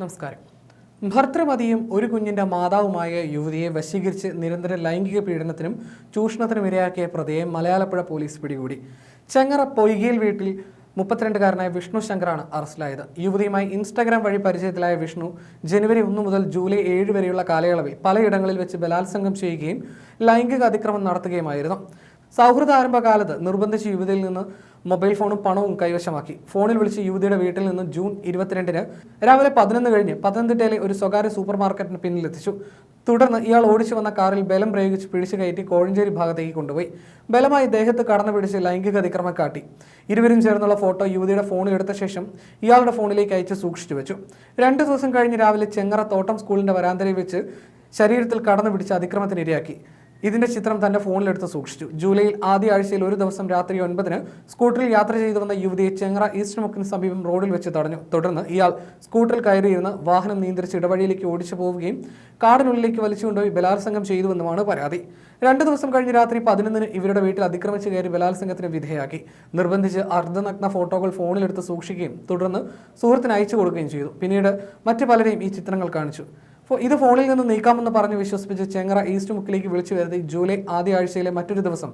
നമസ്കാരം. ഭർത്തൃമതിയും ഒരു കുഞ്ഞിന്റെ മാതാവുമായ യുവതിയെ വശീകരിച്ച് നിരന്തര ലൈംഗിക പീഡനത്തിനും ചൂഷണത്തിനും ഇരയാക്കിയ പ്രതിയെ മലയാളപ്പുഴ പോലീസ് പിടികൂടി. ചെങ്ങറ പൊയ്കയിൽ വീട്ടിൽ മുപ്പത്തിരണ്ടുകാരനായ വിഷ്ണു ശങ്കറാണ് അറസ്റ്റിലായത്. യുവതിയുമായി ഇൻസ്റ്റാഗ്രാം വഴി പരിചയത്തിലായ വിഷ്ണു ജനുവരി ഒന്ന് മുതൽ ജൂലൈ ഏഴ് വരെയുള്ള കാലയളവിൽ പലയിടങ്ങളിൽ വെച്ച് ബലാത്സംഗം ചെയ്യുകയും ലൈംഗിക അതിക്രമം നടത്തുകയുമായിരുന്നു. സൗഹൃദ ആരംഭകാലത്ത് നിർബന്ധിച്ച് യുവതിയിൽ നിന്ന് മൊബൈൽ ഫോണും പണവും കൈവശമാക്കി. ഫോണിൽ വിളിച്ച് യുവതിയുടെ വീട്ടിൽ നിന്ന് ജൂൺ ഇരുപത്തിരണ്ടിന് രാവിലെ പതിനൊന്ന് കഴിഞ്ഞ് പത്തനംതിട്ടയിലെ ഒരു സ്വകാര്യ സൂപ്പർ മാർക്കറ്റിന് പിന്നിലെത്തിച്ചു തുടർന്ന് ഇയാൾ ഓടിച്ചു വന്ന കാറിൽ ബലം പ്രയോഗിച്ച് പിടിച്ചു കയറ്റി കോഴഞ്ചേരി ഭാഗത്തേക്ക് കൊണ്ടുപോയി. ബലമായി ദേഹത്ത് കടന്നു പിടിച്ച് ലൈംഗിക അതിക്രമം കാട്ടി. ഇരുവരും ചേർന്നുള്ള ഫോട്ടോ യുവതിയുടെ ഫോണിൽ എടുത്ത ശേഷം ഇയാളുടെ ഫോണിലേക്ക് അയച്ച് സൂക്ഷിച്ചു വെച്ചു. രണ്ടു ദിവസം കഴിഞ്ഞ് രാവിലെ ചെങ്ങറ തോട്ടം സ്കൂളിന്റെ വരാന്തരയിൽ വെച്ച് ശരീരത്തിൽ കടന്നു പിടിച്ച് അതിക്രമത്തിന് ഇരയാക്കി. ഇതിന്റെ ചിത്രം തന്റെ ഫോണിലെടുത്ത് സൂക്ഷിച്ചു. ജൂലൈയിൽ ആദ്യ ആഴ്ചയിൽ ഒരു ദിവസം രാത്രി ഒൻപതിന് സ്കൂട്ടറിൽ യാത്ര ചെയ്തു വന്ന യുവതിയെ ചെങ്ങറ ഈസ്റ്റ് മുക്കിന് സമീപം റോഡിൽ വെച്ച് തടഞ്ഞു. തുടർന്ന് ഇയാൾ സ്കൂട്ടറിൽ കയറിയിരുന്ന് വാഹനം നിയന്ത്രിച്ച് ഇടവഴിയിലേക്ക് ഓടിച്ചു പോവുകയും കാടിനുള്ളിലേക്ക് വലിച്ചുകൊണ്ടുപോയി ബലാത്സംഗം ചെയ്തുവെന്നുമാണ് പരാതി. രണ്ടു ദിവസം കഴിഞ്ഞ് രാത്രി പതിനൊന്നിന് ഇവരുടെ വീട്ടിൽ അതിക്രമിച്ച് കയറി ബലാത്സംഗത്തിന് വിധേയാക്കി നിർബന്ധിച്ച് അർദ്ധനഗ്ന ഫോട്ടോകൾ ഫോണിലെടുത്ത് സൂക്ഷിക്കുകയും തുടർന്ന് സുഹൃത്തിന് അയച്ചു കൊടുക്കുകയും ചെയ്തു. പിന്നീട് മറ്റു പലരെയും ഈ ചിത്രങ്ങൾ കാണിച്ചു. ഇത് ഫോണിൽ നിന്ന് നീക്കാമെന്ന് പറഞ്ഞ് വിശ്വസിപ്പിച്ച് ചെങ്ങറ ഈസ്റ്റ് മുക്കിലേക്ക് വിളിച്ചു വരുത്തി ജൂലൈ ആദ്യ ആഴ്ചയിലെ മറ്റൊരു ദിവസം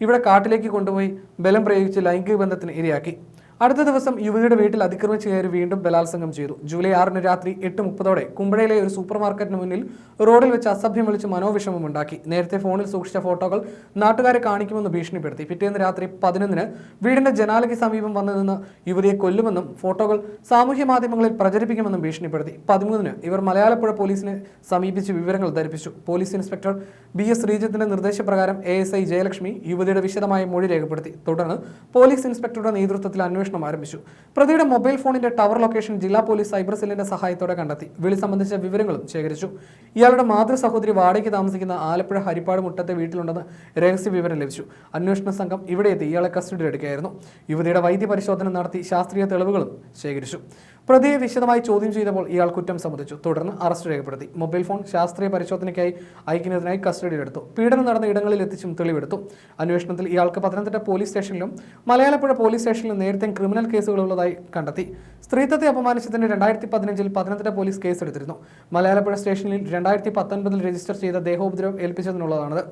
ഇവിടെ കാട്ടിലേക്ക് കൊണ്ടുപോയി ബലം പ്രയോഗിച്ച് ലൈംഗിക ബന്ധത്തിന് ഇരയാക്കി. അടുത്ത ദിവസം യുവതിയുടെ വീട്ടിൽ അതിക്രമിച്ച് കയറി വീണ്ടും ബലാത്സംഗം ചെയ്തു. ജൂലൈ ആറിന് രാത്രി എട്ട് മുപ്പതോടെ കുമ്പഴയിലെ ഒരു സൂപ്പർ മാർക്കറ്റിന് മുന്നിൽ റോഡിൽ വെച്ച് അസഭ്യം വിളിച്ച് മനോവിഷമം ഉണ്ടാക്കി. നേരത്തെ ഫോണിൽ സൂക്ഷിച്ച ഫോട്ടോകൾ നാട്ടുകാരെ കാണിക്കുമെന്ന് ഭീഷണിപ്പെടുത്തി. പിറ്റേന്ന് രാത്രി പതിനൊന്നിന് വീടിന്റെ ജനാലയ്ക്ക് സമീപം വന്നു നിന്ന് യുവതിയെ കൊല്ലുമെന്നും ഫോട്ടോകൾ സാമൂഹ്യ മാധ്യമങ്ങളിൽ പ്രചരിപ്പിക്കുമെന്നും ഭീഷണിപ്പെടുത്തി. പതിമൂന്നിന് ഇവർ മലയാളപ്പുഴ പോലീസിനെ സമീപിച്ച് വിവരങ്ങൾ ധരിപ്പിച്ചു. പോലീസ് ഇൻസ്പെക്ടർ ബി എസ് ശ്രീജിത്തിന്റെ നിർദ്ദേശപ്രകാരം എ എസ് ഐ ജയലക്ഷ്മി യുവതിയുടെ വിശദമായ മൊഴി രേഖപ്പെടുത്തി. തുടർന്ന് പോലീസ് ഇൻസ്പെക്ടറുടെ നേതൃത്വത്തിൽ അന്വേഷണം ആരംഭിച്ചു. പ്രതിയുടെ മൊബൈൽ ഫോണിന്റെ ടവർ ലൊക്കേഷൻ ജില്ലാ പോലീസ് സൈബർ സെല്ലിന്റെ സഹായത്തോടെ കണ്ടെത്തി. വിളി സംബന്ധിച്ച വിവരങ്ങളും ശേഖരിച്ചു. ഇയാളുടെ മാതൃ സഹോദരി വാടകയ്ക്ക് താമസിക്കുന്ന ആലപ്പുഴ ഹരിപ്പാട് മുട്ടത്തെ വീട്ടിലുണ്ടെന്ന് രഹസ്യ വിവരം ലഭിച്ചു. അന്വേഷണ സംഘം ഇവിടെ എത്തി ഇയാളെ കസ്റ്റഡിയിലെടുക്കുകയായിരുന്നു. യുവതിയുടെ വൈദ്യ പരിശോധന നടത്തി ശാസ്ത്രീയ തെളിവുകളും ശേഖരിച്ചു. പ്രതിയെ വിശദമായി ചോദ്യം ചെയ്തപ്പോൾ ഇയാൾ കുറ്റം സമ്മതിച്ചു. തുടർന്ന് അറസ്റ്റ് രേഖപ്പെടുത്തി. മൊബൈൽ ഫോൺ ശാസ്ത്രീയ പരിശോധനയ്ക്കായി അയക്കുന്നതിനായി കസ്റ്റഡിയിലെടുത്തു. പീഡനം നടന്ന ഇടങ്ങളിൽ എത്തിച്ചും തെളിവെടുത്തു. അന്വേഷണത്തിൽ ഇയാൾക്ക് പത്തനംതിട്ട പോലീസ് സ്റ്റേഷനിലും മലയാളപ്പുഴ പോലീസ് സ്റ്റേഷനിലും നേരത്തെ ക്രിമിനൽ കേസുകളുള്ളതായി കണ്ടെത്തി. സ്ത്രീത്വത്തെ അപമാനിച്ചതിന് രണ്ടായിരത്തി പതിനഞ്ചിൽ പത്തനംതിട്ട പോലീസ് കേസെടുത്തിരുന്നു. മലയാളപ്പുഴ സ്റ്റേഷനിൽ രണ്ടായിരത്തി പത്തൊൻപതിൽ രജിസ്റ്റർ ചെയ്ത ദേഹോപദ്രവം ഏൽപ്പിച്ചതിനുള്ളതാണത്.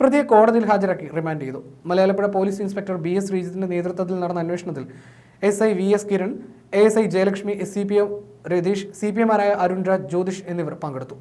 പ്രതിയെ കോടതിയിൽ ഹാജരാക്കി റിമാൻഡ് ചെയ്തു. Malayalappuzha police inspector B S ശ്രീജിത്തിന്റെ നേതൃത്വത്തിൽ നടന്ന അന്വേഷണത്തിൽ S I V S Kiran A S I Jayalakshmi S C P M Ratheesh C P എമാരായ Arunraj Jyothish എന്നിവർ പങ്കെടുത്തു.